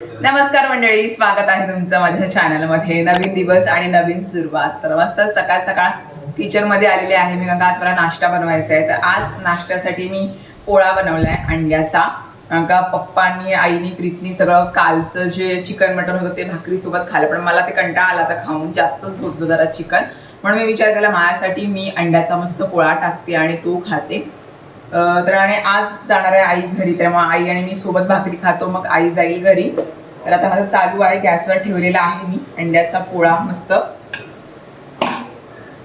नमस्कार मंडळी स्वागत आहे तुमचं माझ्या चॅनलमध्ये नवीन दिवस आणि नवीन सुरुवात. तर मस्त सकाळ सकाळ किचनमध्ये आलेले आहे. मी कारण का आज मला नाश्ता बनवायचा आहे. तर आज नाश्त्यासाठी मी पोळा बनवलाय अंड्याचा. कारण का पप्पांनी आईनी प्रीतनी सगळं कालचं जे चिकन मटन होतं ते भाकरीसोबत खाल्लं. पण मला ते कंटाळा आला तर खाऊन. जास्तच होतं जरा चिकन म्हणून मी विचार केला माझ्यासाठी मी अंड्याचा मस्त पोळा टाकते आणि तो खाते. तर आणि आज जाणार आहे आई घरी. त्यामुळे आई आणि मी सोबत भाकरी खातो मग आई जाईल घरी. तर आता माझं चालू आहे गॅसवर ठेवलेला आहे मी अंड्याचा पोळा मस्त.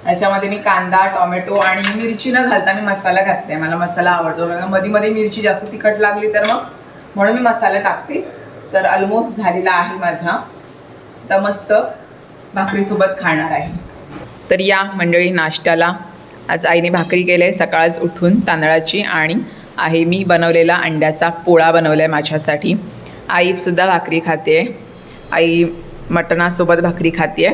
याच्यामध्ये मी कांदा टोमॅटो आणि मिरची न घालता मी मसाला घातलाय. मला मसाला आवडतो. मध्ये मध्ये मिरची जास्त तिखट लागली तर मग म्हणून मी मसाला टाकते. तर ऑलमोस्ट झालेला आहे माझा. तर मस्त भाकरीसोबत खाणार आहे. तर या मंडळी नाश्त्याला. आज आईने भाकरी केली आहे सकाळच उठून तांदळाची आणि आहे मी बनवलेला अंड्याचा पोळा बनवला आहे माझ्यासाठी आईसुद्धा भाकरी खाते. आई मटणासोबत भाकरी खाते.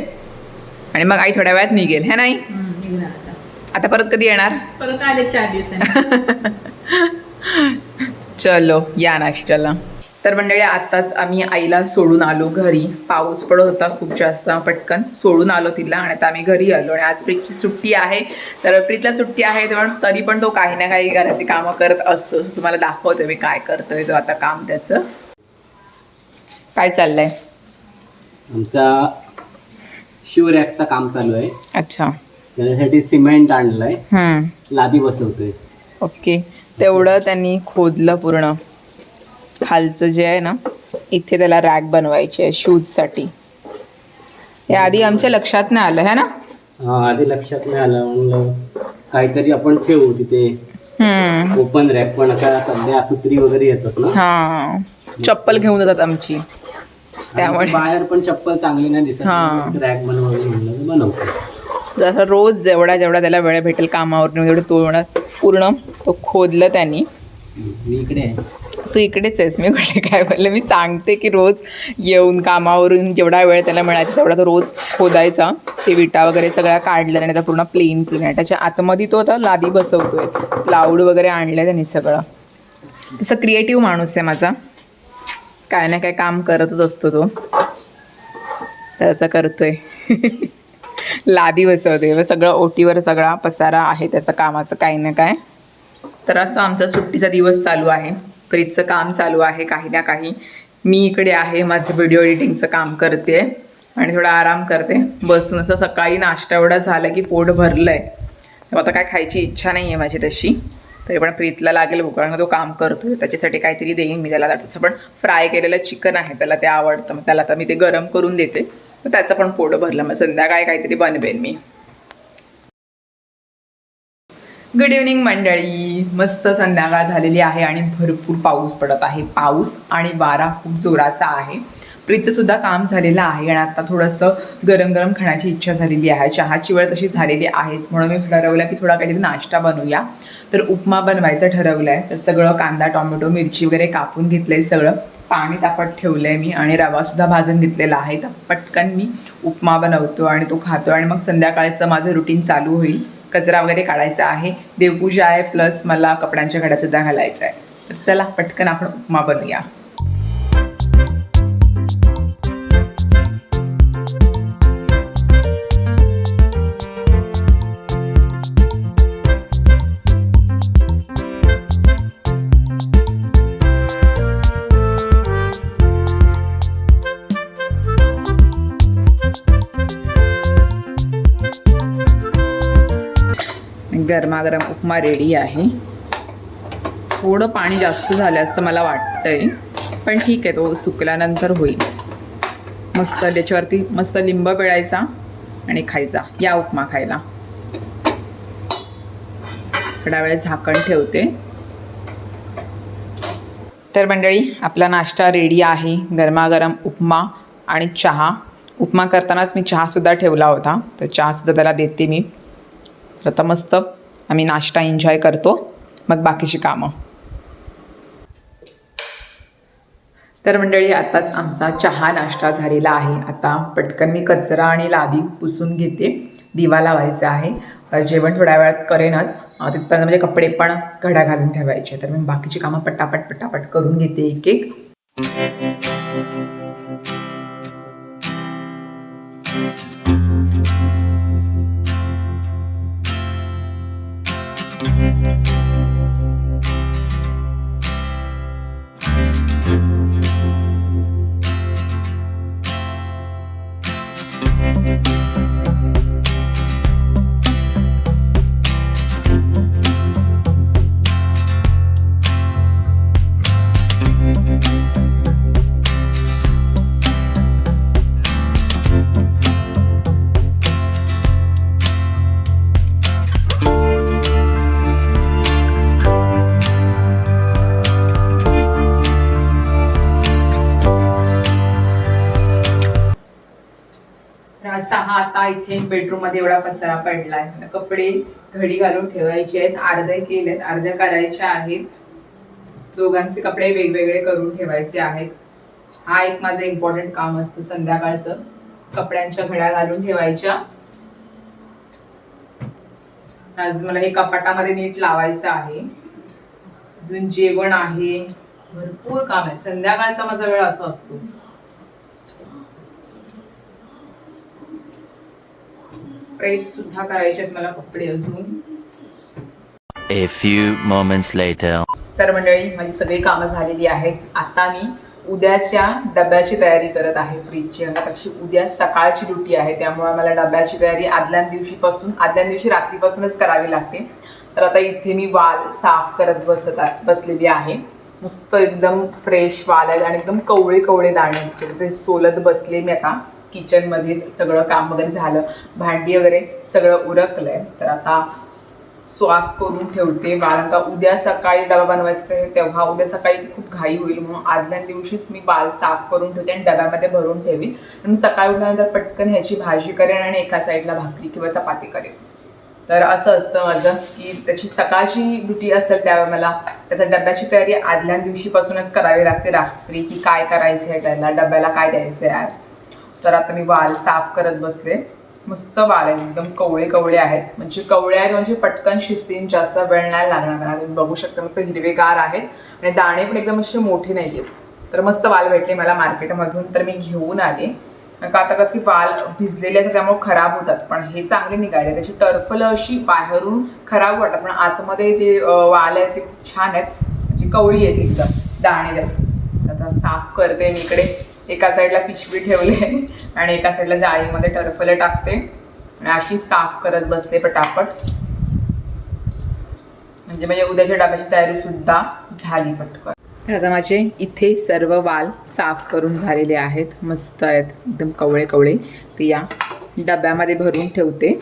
आणि मग आई थोड्या वेळात निघेल हे नाही? आता. आता परत कधी येणार? परत आले चार दिवसांनी. चलो या नाश्त्याला. तर मंडळी आत्ताच आम्ही आईला सोडून आलो घरी. पाऊस पडत होता खूप जास्त पटकन सोडून आलो तिला आणि आता आम्ही घरी आलो आणि आज प्रीतची सुट्टी आहे. तर प्रीतला सुट्टी आहे तेव्हा तरी पण तो काही ना काही घरातली कामं करत असतो. तुम्हाला दाखवतो मी काय करतोय तो आता काम त्याचं. काय चाललंय? आमचा शिवरॅकचं काम चालू आहे. अच्छा. त्याच्यासाठी सिमेंट आणलंय. लादी बसवतोय. ओके. तेवढं त्यांनी खोदलं पूर्ण. खालचं जे आहे ना इथे त्याला रॅक बनवायची आहे शूजसाठी. हे आधी आमच्या लक्षात नाही आलं है ना? हा, आधी लक्षात नाही आलं म्हणलं काहीतरी आपण ठेवू तिथे. ओपन रॅक पण आता सध्या कुत्री वगैरे येतात ना. हा. चप्पल घेऊन जातात आमची. त्यामुळे- बाहेर पण चप्पल चांगली नाही दिसत. रॅक म्हणलं बनवतो. जसं रोज जेवढा जेवढा त्याला वेळ भेटेल कामावर तेवढं तेवढा पूर्ण तो खोदलं त्यांनी. मी इकडे आहे. तू इकडेच आहेस मी कुठे काय बोलले? मी सांगते की रोज येऊन कामावरून जेवढा वेळ त्याला मिळायचा तेवढा तो रोज खोदायचा. ते विटा वगैरे सगळ्या काढल्या आणि आता पूर्ण प्लेन क्लीन आहे. त्याच्या आतमध्ये तो आता लादी बसवतोय. प्लाऊड वगैरे आणलं त्यांनी सगळं. तसं क्रिएटिव्ह माणूस आहे माझा. काय ना काय काम करतच असतो तो. तर आता करतोय. लादी बसवते व सगळं ओटीवर सगळा पसारा आहे त्याचं कामाचं काही ना काय. तर असं आमचा सुट्टीचा दिवस चालू आहे. फ्रीजचं काम चालू आहे काही ना काही. मी इकडे आहे माझं व्हिडिओ एडिटिंगचं काम करते आणि थोडा आराम करते. बसून असं सकाळी नाश्ता एवढा झाला की पोट भरलं आहे आता काय खायची इच्छा नाही आहे माझी तशी. तरी पण प्रीतला लागेल भूक कारण तो काम करतो त्याच्यासाठी काहीतरी देईन मी त्याला. तसं पण फ्राय केलेलं चिकन आहे. त्याला ते आवडतं. मग त्याला आता मी ते गरम करून देते. मग त्याचं पण पोट भरलं. मग संध्याकाळी काहीतरी बनवेन मी. गुड इव्हनिंग मंडळी. मस्त संध्याकाळ झालेली आहे आणि भरपूर पाऊस पडत आहे. पाऊस आणि वारा खूप जोराचा आहे. प्रीतचं सुद्धा काम झालेलं आहे आणि आता थोडंसं गरम गरम खाण्याची इच्छा झालेली आहे. चहाची वेळ तशी झालेली आहेच. म्हणून मी ठरवलं की थोडा काहीतरी नाश्ता बनवूया. तर उपमा बनवायचं ठरवलं आहे तर सगळं कांदा टोमॅटो मिरची वगैरे कापून घेतलं आहे सगळं. पाणी तापत ठेवलं आहे मी आणि रवासुद्धा भाजून घेतलेला आहे. तर पटकन मी उपमा बनवतो आणि तो खातो आणि मग संध्याकाळचं माझं रुटीन चालू होईल. कचरा वगैरे काढायचा आहे. देवपूजा आहे प्लस मला कपड्यांच्या घड्यासुद्धा घालायचं आहे. तर चला पटकन आपण उपमा बनवूया. गरमागरम उपमा रेडी आहे. थोडं पाणी जास्त झालं असं मला वाटतंय. पण ठीक आहे तो सुकल्यानंतर होईल. मस्त त्याच्यावरती मस्त लिंब पिळायचा आणि खायचा. या उपमा खायला. थोड्या वेळ झाकण ठेवते. तर मंडळी आपला नाश्ता रेडी आहे. गरमागरम उपमा आणि चहा. उपमा करतानाच मी चहासुद्धा ठेवला होता. तर चहासुद्धा त्याला देते मी. तर आता मस्त आम्ही नाश्ता एन्जॉय करतो. मग बाकीची कामं. तर मंडळी आत्ताच आमचा चहा नाश्ता झालेला आहे. आता पटकन मी कचरा आणि लादी पुसून घेते. दिवा लावायचा आहे. जेवण थोड्या वेळात करेनच. तिथपर्यंत म्हणजे कपडे पण घड्या घालून ठेवायचे. तर मी बाकीची कामं पटापट पटापट करून घेते एक एक. तर इथे बेडरूममध्ये एवढा पसारा पडलाय. कपडे घडी घालून ठेवायचे आहेत. अर्धे केलेत अर्ध्या करायच्या आहेत. दोघांचे कपडे वेगवेगळे करून ठेवायचे आहेत. हा एक माझं इम्पॉर्टंट काम असतं संध्याकाळचं. कपड्यांच्या घड्या घालून ठेवायच्या. अजून मला हे कपाटामध्ये नीट लावायचं आहे. अजून जेवण आहे. भरपूर काम आहे. संध्याकाळचा माझा वेळ असा असतो. प्रेस सुद्धा करायचे आहेत मला कपडे अजून. A few moments later. तर मंडळी माझी सगळी कामं झालेली आहेत. आता मी उद्याच्या डब्याची तयारी करत आहे फ्रीजची. त्याची उद्या सकाळची ड्युटी आहे त्यामुळे मला डब्याची तयारी आदल्या दिवशीपासून आदल्या दिवशी रात्रीपासूनच करावी लागते. तर आता इथे मी वाल साफ करत बसत बसलेली आहे. मस्त एकदम फ्रेश वाल आहे आणि एकदम कवळे कवळे दाणे ते सोलत बसले मी आता. किचनमध्येच सगळं काम वगैरे झालं. भांडी वगैरे सगळं उरकलंय. तर आता स्वास करून ठेवते. कारण का उद्या सकाळी डबा बनवायचा आहे तेव्हा उद्या सकाळी खूप घाई होईल. म्हणून आदल्या दिवशीच मी बाल साफ करून ठेवते आणि डब्यामध्ये भरून ठेवी. आणि मग सकाळी उठल्यानंतर पटकन ह्याची भाजी करेन आणि एका साईडला भाकरी किंवा चपाती करेन. तर असं असतं माझं की त्याची सकाळची ड्युटी असेल त्यावेळी मला त्याच्या डब्याची तयारी आदल्या दिवशीपासूनच करावी लागते रात्री की काय करायचं आहे त्याला डब्याला काय द्यायचं आहे आज. तर आता मी वाल साफ करत बसले. मस्त वाल आहेत एकदम कवळे कवळे आहेत. म्हणजे कवळे आहेत म्हणजे पटकन शिस्तीन जास्त वेळ नाही लागणार. आहे. तुम्ही बघू शकता मस्त हिरवेगार आहेत आणि दाणे पण एकदम असे मोठे नाही आहेत तर मस्त वाल भेटले मला मार्केटमधून तर मी घेऊन आले. कारण का आता कशी वाल भिजलेले असतात त्यामुळे खराब होतात. पण हे चांगले निघाले. त्याची टर्फल अशी बाहेरून खराब वाटतात. पण आतमध्ये जे वाल आहेत ते खूप छान आहेत. म्हणजे कवळी आहेत एकदम. दाणे आता साफ करते मी इकडे. एका साईडला पिशवी ठेवले आणि एका साईडला जाळीमध्ये टरफले टाकते आणि अशी साफ करत बसते पटापट. म्हणजे म्हणजे उद्याच्या डब्याची तयारी सुद्धा झाली पटकन. तर आता माझे इथे सर्व वाल साफ करून झालेले आहेत. मस्त आहेत. एकदम कवळे कवळे. ते या डब्यामध्ये भरून ठेवते.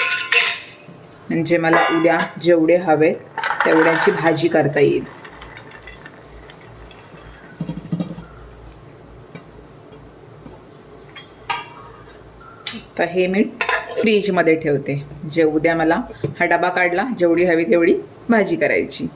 म्हणजे मला उद्या जेवढे हवेत तेवढ्याची भाजी करता येईल. तर हे मी फ्रीजमध्ये ठेवते. जे उद्या मला हा डबा काढला जेवढी हवी तेवढी भाजी करायची.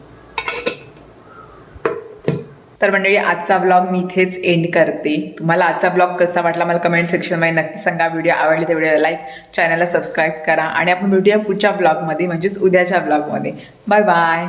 तर मंडळी आजचा ब्लॉग मी इथेच एंड करते. तुम्हाला आजचा ब्लॉग कसा वाटला मला कमेंट सेक्शनमध्ये नक्की सांगा. व्हिडिओ आवडले तर व्हिडिओ लाईक चॅनलला सबस्क्राईब करा. आणि आपण भेटूया पुढच्या ब्लॉगमध्ये म्हणजेच उद्याच्या ब्लॉगमध्ये बाय बाय